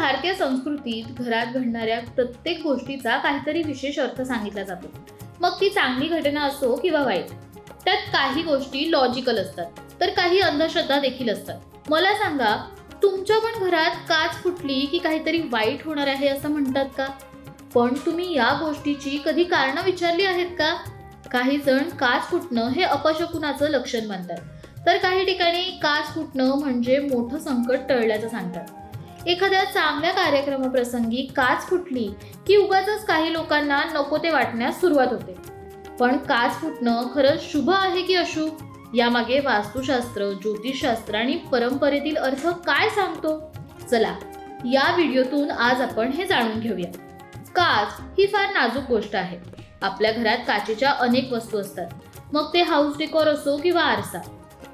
भारतीय संस्कृतीत घरात घडणाऱ्या प्रत्येक गोष्टीचा काहीतरी विशेष अर्थ सांगितला जातो. मग ती चांगली घटना असो किंवा वाईट त्यात काही गोष्टी लॉजिकल असतात तर काही अंधश्रद्धा देखील असतात. मला सांगा तुमच्या पण घरात काच फुटली की काहीतरी वाईट होणार आहे असं म्हणतात का? पण तुम्ही या गोष्टीची कधी कारणं विचारली आहेत का? काही जण काच फुटणं हे अपशकुनाचं लक्षण मानतात तर काही ठिकाणी काच फुटणं म्हणजे मोठं संकट टळल्याचं सांगतात. एखाद्या चांगल्या कार्यक्रमाप्रसंगी काच फुटली की उगाच काही लोकांना नको ते वाटण्यास सुरुवात होते. पण काच फुटणं खरंच शुभ आहे की अशुभ? यामागे वास्तुशास्त्र ज्योतिषशास्त्र आणि परंपरेतील अर्थ काय सांगतो? चला या व्हिडिओतून आज आपण हे जाणून घेऊया. काच ही फार नाजूक गोष्ट आहे. आपल्या घरात काचेच्या अनेक वस्तू असतात. मग ते हाऊस डेकोर असो किंवा आरसा.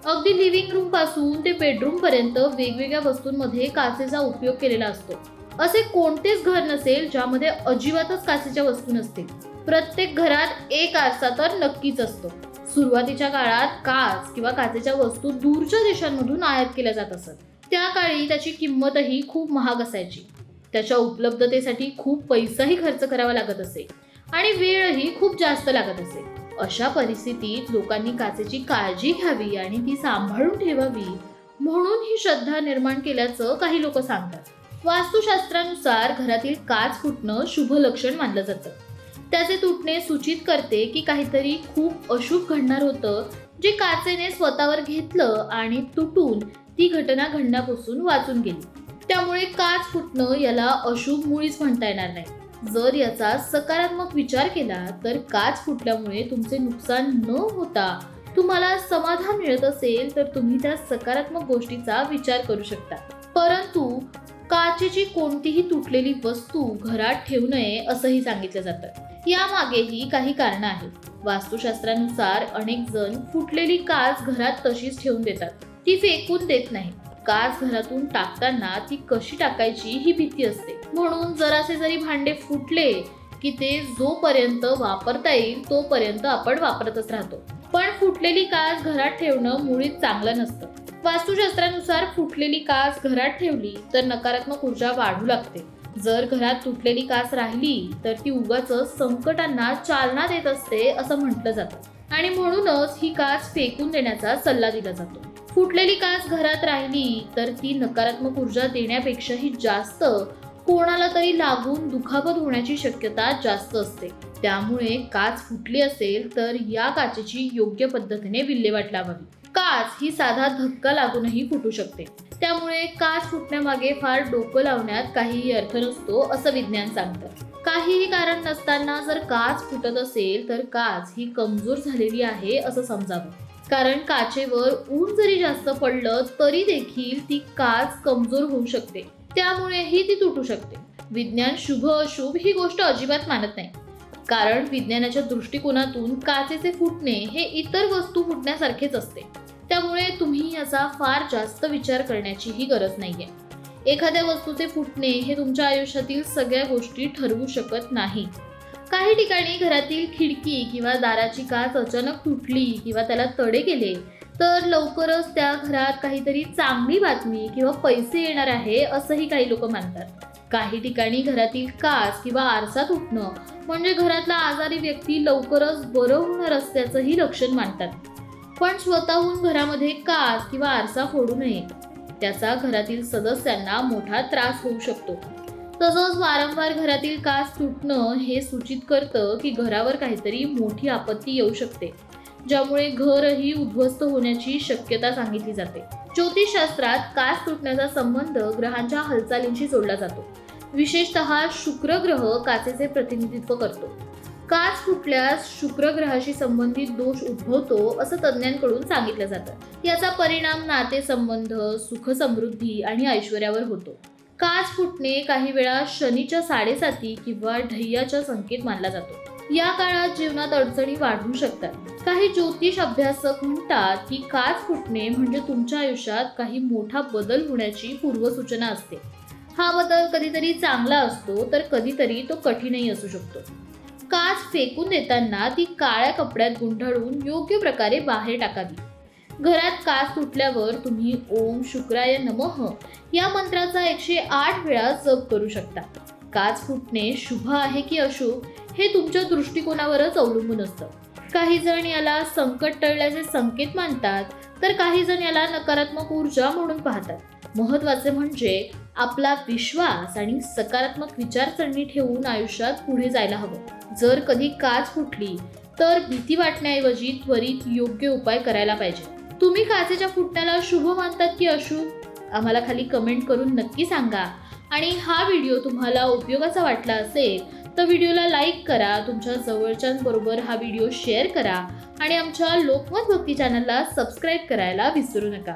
अगदी लिव्हिंग रूमपासून ते बेडरूम पर्यंत वेगवेगळ्या वस्तूंमध्ये काचेचा उपयोग केलेला असतो. असे कोणतेच घर नसेल ज्यामध्ये अजिबातच काचेच्या वस्तू नसतील. प्रत्येक घरात एक आरसा तर नक्कीच असतो. सुरुवातीच्या काळात काच किंवा काचेच्या वस्तू दूरच्या देशांमधून आयात केल्या जात असत. त्या काळी त्याची किंमतही खूप महाग असायची. त्याच्या उपलब्धतेसाठी खूप पैसाही खर्च करावा लागत असे. आणि वेळही खूप जास्त लागत असे. अशा परिस्थितीत लोकांनी काचेची काळजी घ्यावी आणि ती सांभाळून ठेवावी. म्हणून ही श्रद्धा निर्माण केल्याचं काही लोक सांगतात. वास्तुशास्त्रानुसार घरातील काच फुटणं शुभ लक्षण मानलं जातं. त्याचे तुटणे सूचित करते की काहीतरी खूप अशुभ घडणार होतं जे काचेने स्वतःवर घेतलं आणि तुटून ती घटना घडण्यापासून वाचून गेली. त्यामुळे काच फुटणं याला अशुभ मुळीच म्हणता येणार नाही. जर याचा सकारात्मक विचार केला तर काच फुटल्यामुळे तुमचे नुकसान न होता तुम्हाला समाधान मिळत असेल तर तुम्ही त्या सकारात्मक गोष्टीचा विचार करू शकता. परंतु काचेची कोणतीही तुटलेली वस्तू घरात ठेवू नये असंही सांगितलं जातं. यामागेही काही कारणं आहेत. वास्तुशास्त्रानुसार अनेक जण फुटलेली काच घरात तशीच ठेवून देतात. ती फेकून देत नाही काच घरातून टाकताना ती कशी टाकायची ही भीती असते. म्हणून जरासे जरी भांडे फुटले की ते जोपर्यंत वापरता येईल तोपर्यंत आपण वापरतच राहतो. पण फुटलेली काच घरात ठेवणं मुळीच चांगलं नसतं. वास्तुशास्त्रानुसार फुटलेली काच घरात ठेवली तर नकारात्मक ऊर्जा वाढू लागते. जर घरात तुटलेली काच राहिली तर ती उगाच संकटांना चालना देत असते असं म्हटलं जातं. आणि म्हणूनच ही काच फेकून देण्याचा सल्ला दिला जातो. फुटलेली काच घरात राहिली तर ती नकारात्मक ऊर्जा देण्यापेक्षाही जास्त कोणाला तरी लागून दुखापत होण्याची शक्यता जास्त असते. त्यामुळे काच फुटली असेल तर या काचेची योग्य पद्धतीने विल्हेवाट लावावी. काच ही साधा धक्का लागूनही फुटू शकते. त्यामुळे काच फुटण्यामागे फार डोकं लावण्यात काहीही अर्थ नसतो असं विज्ञान सांगतं. काहीही कारण नसताना जर काच फुटत असेल तर काच ही कमजोर झालेली आहे असं समजावं. कारण काचेवर ऊन जरी जास्त पडलं तरी देखील ती काच कमजोर होऊ शकते. त्यामुळेही ती तुटू शकते. विज्ञान शुभ अशुभ ही गोष्ट अजिबात मानत नाही. कारण विज्ञानाच्या दृष्टिकोनातून काचेचे फुटणे हे इतर वस्तू फुटण्यासारखेच असते. त्यामुळे तुम्ही याचा फार जास्त विचार करण्याचीही गरज नाहीये. एखाद्या वस्तूचे फुटणे हे तुमच्या आयुष्यातील सगळ्या गोष्टी ठरवू शकत नाही. काही ठिकाणी घरातील खिडकी किंवा दाराची काच अचानक तुटली किंवा त्याला तडे गेले तर लवकरच त्या घरात काहीतरी चांगली बातमी किंवा पैसे येणार आहे असंही काही लोक मानतात काही ठिकाणी घरातील काच किंवा आरसा तुटणं म्हणजे घरातला आजारी व्यक्ती लवकरच बरं होणार असल्याचंही लक्षण मानतात. पण स्वतःहून घरामध्ये काच किंवा आरसा फोडू नये त्याचा घरातील सदस्यांना मोठा त्रास होऊ शकतो. तसंच वारंवार घरातील काच तुटणं हे सूचित करतं की घरावर काहीतरी मोठी आपत्ती येऊ शकते ज्यामुळे घरही उद्ध्वस्त होण्याची शक्यता सांगितली जाते. ज्योतिषशास्त्रात काच तुटण्याचा संबंध ग्रहांच्या हालचालींशी जोडला जातो. विशेषतः शुक्र ग्रह काचेचे प्रतिनिधित्व करतो. काच फुटल्यास शुक्र ग्रहाशी संबंधित दोष उद्भवतो असं तज्ज्ञांकडून सांगितलं जातं. याचा परिणाम नातेसंबंध सुख समृद्धी आणि ऐश्वर्यावर होतो. काच फुटणे काही वेळा शनीच्या साडेसाती किंवा ढय्याचा संकेत मानला जातो. या काळात जीवनात अडचणी वाढू शकतात. काही ज्योतिष अभ्यासक म्हणतात की काच फुटणे म्हणजे तुमच्या आयुष्यात काही मोठा बदल होण्याची पूर्वसूचना असते. हा बदल कधीतरी चांगला असतो तर कधीतरी तो कठीणही असू शकतो. काच फेकून देताना ती काळ्या कपड्यात गुंडाळून योग्य प्रकारे बाहेर टाकावी. घरात काच तुटल्यावर तुम्ही ओम शुक्राय नमः या मंत्राचा एकशे आठ वेळा जप करू शकता. काच फुटणे शुभ आहे की अशुभ हे तुमच्या दृष्टिकोनावरच अवलंबून असतं. काही जण याला संकट टळल्याचे संकेत मानतात तर काही जण याला नकारात्मक ऊर्जा म्हणून पाहतात. महत्त्वाचे म्हणजे आपला विश्वास आणि सकारात्मक विचारसरणी ठेवून आयुष्यात पुढे जायला हवं. जर कधी काच फुटली तर भीती वाटण्याऐवजी त्वरित योग्य उपाय करायला पाहिजे. तुम्ही काचेच्या फुटण्याला शुभ मानतात की अशुभ? आम्हाला खाली कमेंट करून नक्की सांगा. आणि हा व्हिडिओ तुम्हाला उपयोगाचा वाटला असेल तर व्हिडिओला लाईक करा तुमच्या जवळच्यांबरोबर हा व्हिडिओ शेअर करा आणि आमच्या लोकमत भक्ती चॅनलला सबस्क्राईब करायला विसरू नका.